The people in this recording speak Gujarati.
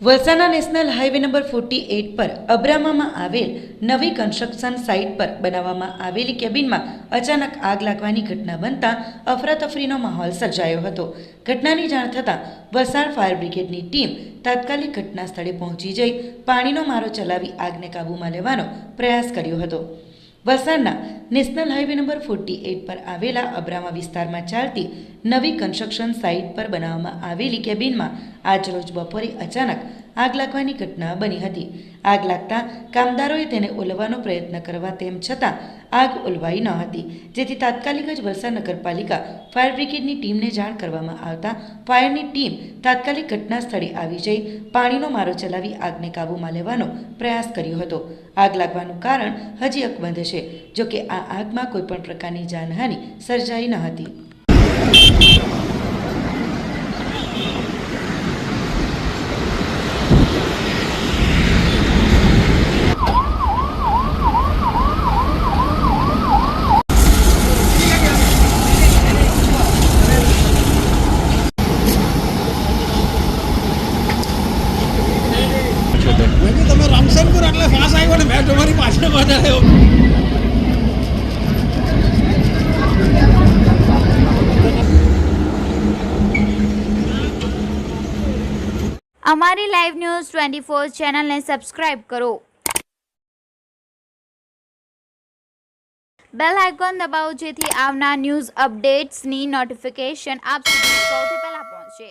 વલસાડના national highway number forty eight પર અબ્રામામાં આવેલ નવી કન્સ્ટ્રક્શન સાઇટ પર બનાવવામાં આવેલી કેબિનમાં અચાનક આગ લાગવાની ઘટના બનતા અફરાતફરીનો માહોલ સર્જાયો હતો. ઘટનાની જાણ થતાં વલસાડ ફાયર બ્રિગેડની ટીમ તાત્કાલિક ઘટના સ્થળે પહોંચી જઈ પાણીનો મારો ચલાવી આગને કાબૂમાં લેવાનો પ્રયાસ કર્યો હતો. વલસાડના national highway number forty eight પર આવેલા અબ્રામા વિસ્તારમાં ચાલતી નવી કન્સ્ટ્રક્શન સાઇટ પર બનાવવામાં આવેલી કેબિનમાં આજરોજ બપોરે અચાનક આગ લાગવાની ઘટના બની હતી. આગ લાગતા કામદારોએ તેને ઓલવવાનો પ્રયત્ન કરવા તેમ છતાં આગ ઓલવાઈ ન હતી. જેથી તાત્કાલિક જ વલસાડ નગરપાલિકા ફાયર બ્રિગેડની ટીમને જાણ કરવામાં આવતા ફાયરની ટીમ તાત્કાલિક ઘટના સ્થળે આવી જઈ પાણીનો મારો ચલાવી આગને કાબૂમાં લેવાનો પ્રયાસ કર્યો હતો. આગ લાગવાનું કારણ હજી અકબંધ છે, જોકે આ આગમાં કોઈપણ પ્રકારની જાનહાનિ સર્જાઈ ન હતી મેં કીધું તમે એટલે આવ્યો ને મેં તમારી પાછળ વધાર્યો અમારી લાઈવ ન્યૂઝ ટ્વેન્ટી ફોર ચેનલને સબસ્ક્રાઇબ કરો. બેલ આઇકોન દબાવો જેથી આવનાર ન્યૂઝ અપડેટ્સની નોટિફિકેશન આપ સુધી સૌથી પહેલા પહોંચે.